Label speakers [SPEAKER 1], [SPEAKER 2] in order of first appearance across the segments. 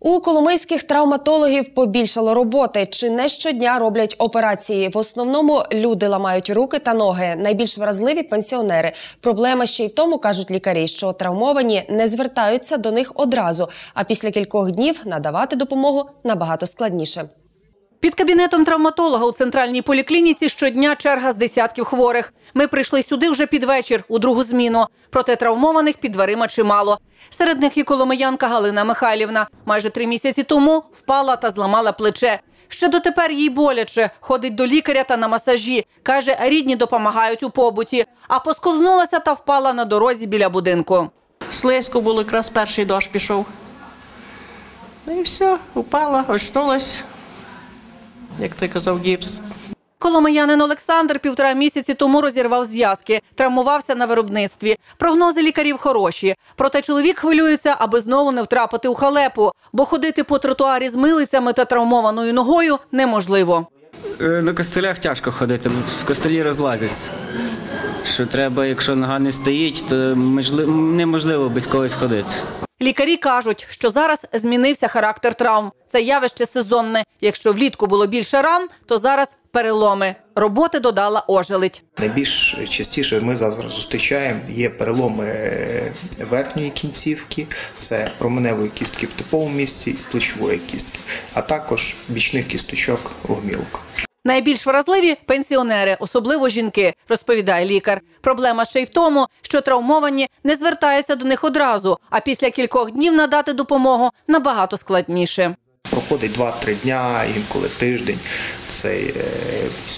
[SPEAKER 1] У коломийських травматологів побільшало роботи. Чи не щодня роблять операції? В основному люди ламають руки та ноги. Найбільш вразливі пенсіонери. Проблема ще й в тому, кажуть лікарі, що травмовані не звертаються до них одразу, а після кількох днів надавати допомогу набагато складніше.
[SPEAKER 2] Під кабінетом травматолога у центральній поліклініці щодня черга з десятків хворих. Ми прийшли сюди вже під вечір, у другу зміну. Проте травмованих під дверима чимало. Серед них і коломиянка Галина Михайлівна. Майже три місяці тому впала та зламала плече. Ще дотепер їй боляче, ходить до лікаря та на масажі. Каже, рідні допомагають у побуті. А посковзнулася та впала на дорозі біля будинку.
[SPEAKER 3] Слизько було, якраз перший дощ пішов. Ну і все, упала, очнулась, як той казав, гіпс.
[SPEAKER 2] Коломиянин Олександр півтора місяці тому розірвав зв'язки, травмувався на виробництві. Прогнози лікарів хороші. Проте чоловік хвилюється, аби знову не втрапити у халепу, бо ходити по тротуарі з милицями та травмованою ногою неможливо.
[SPEAKER 4] Е, На костелях тяжко ходити, в костелі розлазяться. Що треба, якщо нога не стоїть, то можливо, неможливо без когось ходити.
[SPEAKER 2] Лікарі кажуть, що зараз змінився характер травм. Це явище сезонне. Якщо влітку було більше ран, то зараз переломи. Роботи додала ожеледь.
[SPEAKER 5] Найбільш частіше ми зараз зустрічаємо є переломи е, верхньої кінцівки, це променевої кістки в типовому місці і плечової кістки, а також бічних кісточок гомілок.
[SPEAKER 2] Найбільш вразливі пенсіонери, особливо жінки, розповідає лікар. Проблема ще й в тому, що травмовані не звертаються до них одразу, а після кількох днів надати допомогу набагато складніше.
[SPEAKER 5] Проходить 2-3 дня, інколи тиждень. Цей е,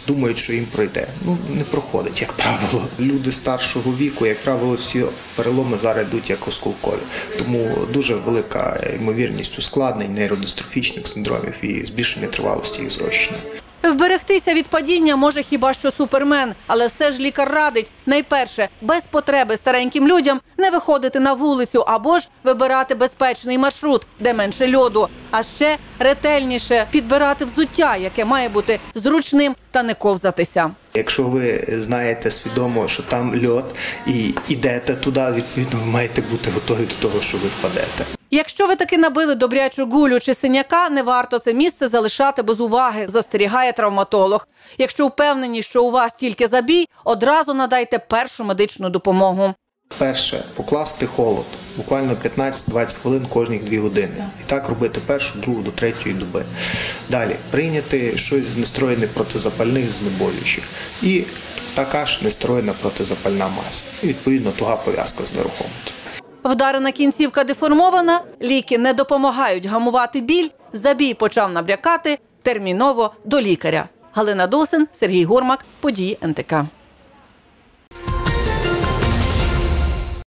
[SPEAKER 5] думають, що їм пройде. Ну не проходить, як правило. Люди старшого віку, як правило, всі переломи зараз йдуть як осколкові. Тому дуже велика ймовірність ускладнень, нейродистрофічних синдромів і збільшення тривалості їх зрощення.
[SPEAKER 2] Вберегтися від падіння може хіба що супермен, але все ж лікар радить найперше без потреби стареньким людям не виходити на вулицю або ж вибирати безпечний маршрут, де менше льоду, а ще ретельніше підбирати взуття, яке має бути зручним та не ковзатися.
[SPEAKER 5] Якщо ви знаєте свідомо, що там льот і йдете туди, відповідно, ви маєте бути готові до того, що ви впадете.
[SPEAKER 2] Якщо ви таки набили добрячу гулю чи синяка, не варто це місце залишати без уваги, застерігає травматолог. Якщо впевнені, що у вас тільки забій, одразу надайте першу медичну допомогу.
[SPEAKER 5] Перше покласти холод, буквально 15-20 хвилин кожні 2 години. І так робити першу, другу до третьої доби. Далі прийняти щось з нестроєних протизапальних знеболюючих. І така ж нестроєна протизапальна мазь. І відповідно туга пов'язка з нерухомістю.
[SPEAKER 2] Вдарена кінцівка деформована, ліки не допомагають гамувати біль. Забій почав набрякати терміново до лікаря. Галина Досин, Сергій Гормак, події НТК.